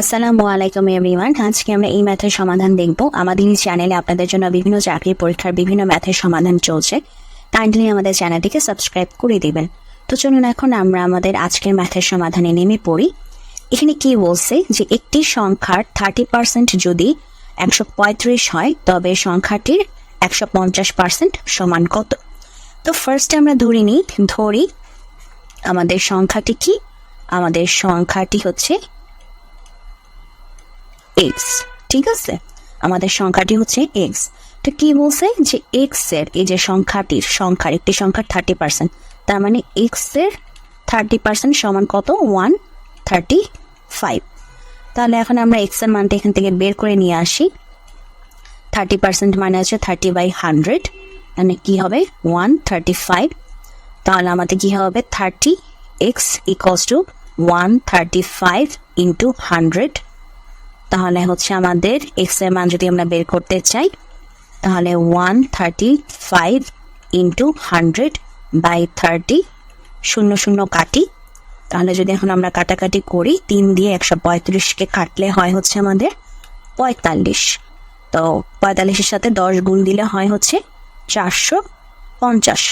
আসসালামু আলাইকুম এভরিওয়ান আজকে আমরা এই ম্যাথের সমাধান দেখব। আমাদের এই চ্যানেলে আপনাদের জন্য বিভিন্ন চাকরির পরীক্ষার বিভিন্ন ম্যাথের সমাধান চলছে। কাইন্ডলি আমাদের চ্যানেলটিকে সাবস্ক্রাইব করে দিবেন। তো চলুন এখন আমরা আমাদের আজকের ম্যাথের সমাধানে নেমে পড়ি। এখানে কি বলছে যে একটি সংখ্যার থার্টি পার্সেন্ট যদি একশো পঁয়ত্রিশ হয়, তবে সংখ্যাটির একশো পঞ্চাশ পার্সেন্ট সমান কত? তো ফার্স্ট আমরা ধরে নিই, ধরি আমাদের সংখ্যাটি কি? আমাদের সংখ্যাটি হচ্ছে এক্স ঠিক আছে? আমাদের সংখ্যাটি হচ্ছে এক্স তো কি বলছে? যে এক্সের এই যে সংখ্যাটির সংখ্যার, একটি সংখ্যার থার্টি পার্সেন্ট তার মানে এক্সের থার্টি পার্সেন্ট সমান কত? ওয়ান থার্টি ফাইভ তাহলে এখন আমরা এক্সের মানটা এখান থেকে বের করে নিয়ে আসি। থার্টি পার্সেন্ট মানে আছে থার্টি বাই হান্ড্রেড মানে কি হবে? ওয়ান থার্টি ফাইভ তাহলে আমাদের কি হবে? Thirty x equals two one thirty five into hundred তাহলে হচ্ছে আমাদের এক্সের মান যদি আমরা বের করতে চাই, তাহলে one thirty five into hundred by thirty শূন্য শূন্য কাটি। তাহলে যদি এখন আমরা কাটাকাটি করি, তিন দিয়ে একশো পঁয়ত্রিশকে কাটলে হয় হচ্ছে আমাদের পঁয়তাল্লিশ। তো পঁয়তাল্লিশের সাথে দশ গুণ দিলে হয় হচ্ছে চারশো পঞ্চাশ।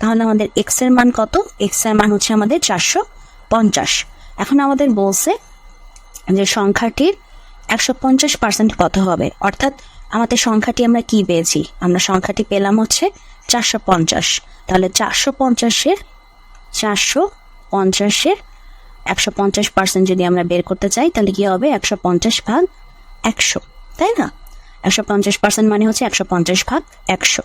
তাহলে আমাদের এক্সের মান কত? এক্সের মান হচ্ছে আমাদের চারশো পঞ্চাশ। এখন আমাদের বলছে যে সংখ্যাটির একশো পঞ্চাশ পার্সেন্ট কত হবে। অর্থাৎ আমাদের সংখ্যাটি আমরা কি পেয়েছি? আমরা সংখ্যাটি পেলাম হচ্ছে চারশো পঞ্চাশ। তাহলে চারশো পঞ্চাশের চারশো পঞ্চাশের একশো পঞ্চাশ পার্সেন্ট যদি আমরা বের করতে চাই, তাহলে কি হবে? একশো পঞ্চাশ ভাগ একশো। তাই না? একশো পঞ্চাশ পার্সেন্ট মানে হচ্ছে একশো পঞ্চাশ ভাগ একশো।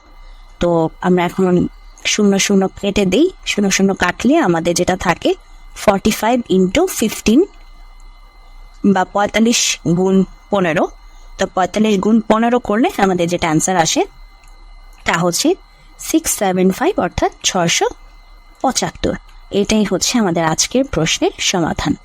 তো আমরা এখন শূন্য শূন্য কেটে দিই। শূন্য শূন্য কাটলে আমাদের যেটা থাকে ফর্টি ফাইভ ইন্টু ফিফটিন বা পঁয়তাল্লিশ গুণ পনেরো। তো পঁয়তাল্লিশ গুণ পনেরো করলে আমাদের যেটা অ্যান্সার আসে, তা হচ্ছে সিক্স সেভেন ফাইভ অর্থাৎ ছশো পঁচাত্তর। এটাই হচ্ছে আমাদের আজকের প্রশ্নের সমাধান।